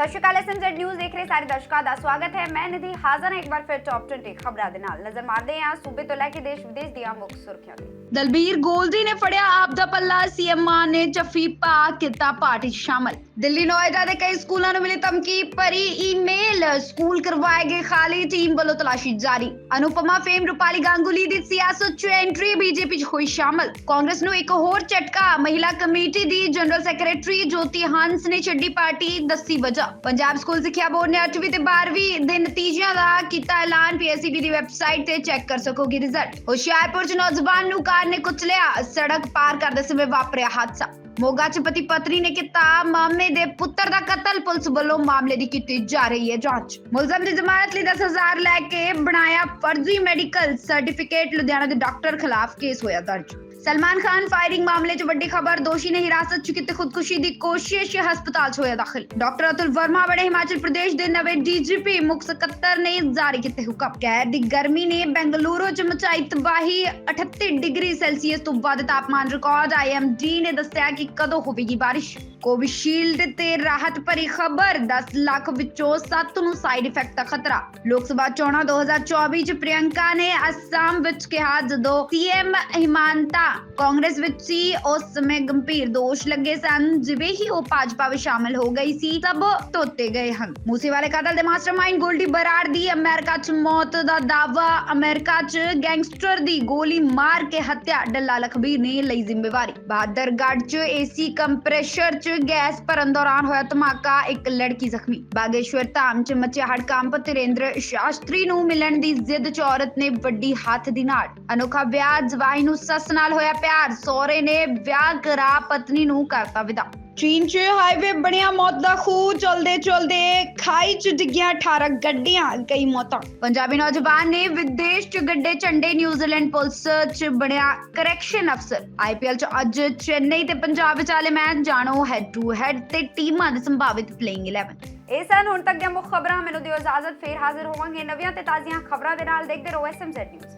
ਸਤਿ ਸ਼੍ਰੀ ਅਕਾਲ SMZ news ਦੇਖ ਰਹੇ ਸਾਰੇ ਦਰਸ਼ਕਾਂ ਦਾ ਸਵਾਗਤ ਹੈ। ਮੈਂ ਨਿਧੀ ਹਾਜ਼ਰ ਹਾਂ ਇੱਕ ਵਾਰ ਫਿਰ ਟੌਪ 20 ਖਬਰਾਂ ਦੇ ਨਾਲ। ਨਜ਼ਰ ਮਾਰਦੇ ਹਾਂ ਸੂਬੇ ਤੋਂ ਲੈ ਕੇ ਦੇਸ਼ ਵਿਦੇਸ਼ ਦੀਆਂ ਮੁੱਖ ਸੁਰਖੀਆਂ ਤੇ ਦਲਬੀਰ ਗੋਲਦੀ ਨੇ ਫੜਿਆ ਆਪ ਦਾ ਪੱਲਾ, ਸੀਐਮ ਮਾਨ ਨੇ ਜੱਫੀ ਪਾ ਕੀਤਾ ਪਾਰਟੀ ਸ਼ਾਮਲ। ਦਿੱਲੀ ਨੋਇਡਾ ਦੇ ਕਈ ਸਕੂਲਾਂ ਨੂੰ ਮਿਲੀ ਧਮਕੀ, ਭਰੀ ਈਮੇਲ ਸਕੂਲ ਕਰਵਾਏ ਗਏ ਖਾਲੀ ਟੀਮ ਵੱਲੋਂ ਤਲਾਸ਼ੀ ਜਾਰੀ। ਅਨੁਪਮਾ, ਫੇਮ ਰੂਪਾਲੀ ਗਾਂਗੁਲੀ ਦੀ ਸਿਆਸਤ 'ਚ ਐਂਟਰੀ ਬੀਜੇਪੀ 'ਚ ਹੋਈ ਸ਼ਾਮਲ। ਕਾਂਗਰਸ ਨੂੰ ਇੱਕ ਹੋਰ ਝਟਕਾ, ਮਹਿਲਾ ਕਮੇਟੀ ਦੀ ਜਨਰਲ ਸੈਕਟਰੀ ਜੋਤੀ ਹੰਸ ਨੇ ਛੱਡੀ ਪਾਰਟੀ, ਦੱਸੀ ਵਜ੍ਹਾ। ਪੰਜਾਬ ਸਕੂਲ ਸਿੱਖਿਆ ਬੋਰਡ ਨੇ 8ਵੀਂ ਤੇ 12ਵੀਂ ਦੇ ਨਤੀਜਿਆਂ ਦਾ ਕੀਤਾ ਐਲਾਨ। ਪੀਐਸਸੀਬੀ ਦੀ ਵੈਬਸਾਈਟ ਤੇ ਚੈੱਕ ਕਰ ਸਕੋਗੇ ਰਿਜ਼ਲਟ ਹੁਸ਼ਿਆਰਪੁਰ 'ਚ ਨੌਜਵਾਨ ਨੂੰ ਕਾਰ ਨੇ ਕੁਚਲਿਆ। ਸੜਕ ਪਾਰ ਕਰਦੇ ਸਮੇਂ ਵਾਪਰਿਆ ਹਾਦਸਾ। ਮੋਗਾ 'ਚ ਪਤੀ ਪਤਨੀ ਨੇ ਕੀਤਾ ਮਾਮੇ ਦੇ ਪੁੱਤਰ ਦਾ ਕਤਲ। ਪੁਲਿਸ ਵੱਲੋਂ ਮਾਮਲੇ ਦੀ ਕੀਤੀ ਜਾ ਰਹੀ ਹੈ ਜਾਂਚ। ਮੁਲਜ਼ਮ ਦੀ ਜ਼ਮਾਨਤ ਲਈ 10000 ਲੈ ਕੇ ਬਣਾਇਆ ਫਰਜ਼ੀ ਮੈਡੀਕਲ ਸਰਟੀਫਿਕੇਟ ਲੁਧਿਆਣਾ ਦੇ ਡਾਕਟਰ ਖਿਲਾਫ ਕੇਸ ਹੋਇਆ ਦਰਜ। ਸਲਮਾਨ ਖਾਨ ਫਾਇਰਿੰਗ ਮਾਮਲੇ 'ਚ ਵੱਡੀ ਖਬਰ, ਦੋਸ਼ੀ ਨੇ ਹਿਰਾਸਤ 'ਚ ਕੀਤੀ ਖੁਦਕੁਸ਼ੀ ਦੀ ਕੋਸ਼ਿਸ਼, ਹਸਪਤਾਲ 'ਚ ਹੋਇਆ ਦਾਖਲ। ਡਾਕਟਰ ਅਤੁਲ ਵਰਮਾ ਬੜੇ ਹਿਮਾਚਲ ਪ੍ਰਦੇਸ਼ ਦੇ ਨਵੇਂ ਡੀਜੀਪੀ ਮੁੱਖ ਸਕੱਤਰ ਨੇ ਜਾਰੀ ਕੀਤੇ ਹੁਕਮ। ਕਹਿਰ ਦੀ ਗਰਮੀ ਨੇ ਬੈਂਗਲੁਰੂ 'ਚ ਮਚਾਈ ਤਬਾਹੀ 38 ਡਿਗਰੀ ਸੈਲਸੀਅਸ ਤੋਂ ਵੱਧ ਤਾਪਮਾਨ ਰਿਕਾਰਡ ਆਈਐਮਡੀ ਨੇ ਦੱਸਿਆ ਕਿ ਕਦੋਂ ਹੋਵੇਗੀ ਬਾਰਿਸ਼? ਕੋਵਿਸ਼ੀਲਡ ਤੇ ਰਾਹਤ ਭਰੀ ਖਬਰ 10 ਲੱਖ ਵਿੱਚੋਂ 7 ਨੂੰ ਸਾਈਡ ਇਫੈਕਟ ਦਾ ਖਤਰਾ। ਲੋਕ ਸਭਾ ਚੋਣਾਂ 2024 ਚ ਪ੍ਰਿਯੰਕਾ ਨੇ ਅਸਾਮ ਵਿੱਚ ਕਿਹਾ ਜਦੋਂ ਸੀਐਮ ਹਿਮਾਂਤਾ ਕਾਂਗਰਸ ਵਿੱਚ ਸੀ, ਉਸ ਸਮੇਂ ਗੰਭੀਰ ਦੋਸ਼ ਲੱਗੇ ਸਨ, ਜਿਵੇਂ ਹੀ ਉਹ ਭਾਜਪਾ ਵਿੱਚ ਸ਼ਾਮਲ ਹੋ ਗਈ ਸੀ, ਸਭ ਧੋਤੇ ਗਏ ਹਨ। ਮੂਸੇਵਾਲੇ ਕਤਲ ਦੇ ਮਾਸਟਰਮਾਈਂਡ ਗੋਲਡੀ ਬਰਾੜ ਦੀ ਅਮਰੀਕਾ 'ਚ ਮੌਤ ਦਾ ਦਾਅਵਾ, ਅਮਰੀਕਾ 'ਚ ਗੈਂਗਸਟਰ ਦੀ ਗੋਲੀ ਮਾਰ ਕੇ ਹੱਤਿਆ, ਡੱਲਾ ਲਖਬੀਰ ਨੇ ਲਈ ਜ਼ਿੰਮੇਵਾਰੀ। ਬਹਾਦਰਗੜ੍ਹ 'ਚ ਏਸੀ ਕੰਪਰੈਸ਼ਰ 'ਚ ਗੈਸ ਭਰਨ ਦੌਰਾਨ ਹੋਇਆ ਧਮਾਕਾ, ਇੱਕ ਲੜਕੀ ਜ਼ਖਮੀ। ਬਾਗੇਸ਼ਵਰ ਧਾਮ 'ਚ ਮਚਿਆ ਹੜਕੰਪ ਤੇਰੇਂਦਰ ਸ਼ਾਸਤਰੀ ਨੂੰ ਮਿਲਣ ਦੀ ਜ਼ਿੱਦ 'ਚ ਔਰਤ ਨੇ ਵੱਡੀ ਹੱਥ ਦੀ ਨਾਲ। ਅਨੋਖਾ ਵਿਆਹ, ਜਵਾਈ ਨੂੰ ਸੱਸ ਨਾਲ ਹੋਇਆ ਪਿਆਰ। ਸਹੁਰੇ ਨੇ ਵਿਆਹ ਕਰਾ ਪਤਨੀ ਨੂੰ ਕਰਤਾ ਵਿਦਾ। ਚੀਨ 'ਚ ਹਾਈਵੇ ਬਣਿਆ ਮੌਤ ਦਾ ਖੂਹ। ਚਲਦੇ ਚਲਦੇ ਖਾਈ 'ਚ ਡਿੱਗੀਆਂ 18 ਗੱਡੀਆਂ ਕਈ ਮੌਤਾਂ। ਪੰਜਾਬੀ ਨੌਜਵਾਨ ਨੇ ਵਿਦੇਸ਼ 'ਚ ਗੱਡੇ ਝੰਡੇ ਨਿਊਜ਼ੀਲੈਂਡ ਪੁਲਿਸ 'ਚ ਬਣਿਆ ਕਰੈਕਸ਼ਨ ਅਫਸਰ। ਆਈਪੀਐਲ 'ਚ ਅੱਜ ਚੇਨਈ ਤੇ ਪੰਜਾਬ ਵਿਚਾਲੇ ਮੈਚ ਜਾਣੋ ਹੈਡ ਟੂ ਹੈਡ ਤੇ ਟੀਮਾਂ ਦੇ ਸੰਭਾਵਿਤ ਪਲੇਇੰਗ 11 ਇਹ ਸਨ ਹੁਣ ਤੱਕ ਦੀਆਂ ਮੁੱਖ ਖਬਰਾਂ। ਮੈਨੂੰ ਦਿਓ ਇਜਾਜ਼ਤ। ਫੇਰ ਹਾਜ਼ਰ ਹੋਵਾਂਗੇ ਨਵੀਆਂ ਤੇ ਤਾਜ਼ੀਆਂ ਖਬਰਾਂ ਦੇ ਨਾਲ। ਦੇਖਦੇ ਰਹੋ ਐਸਐਮਜ਼ੈਡ ਨਿਊਜ਼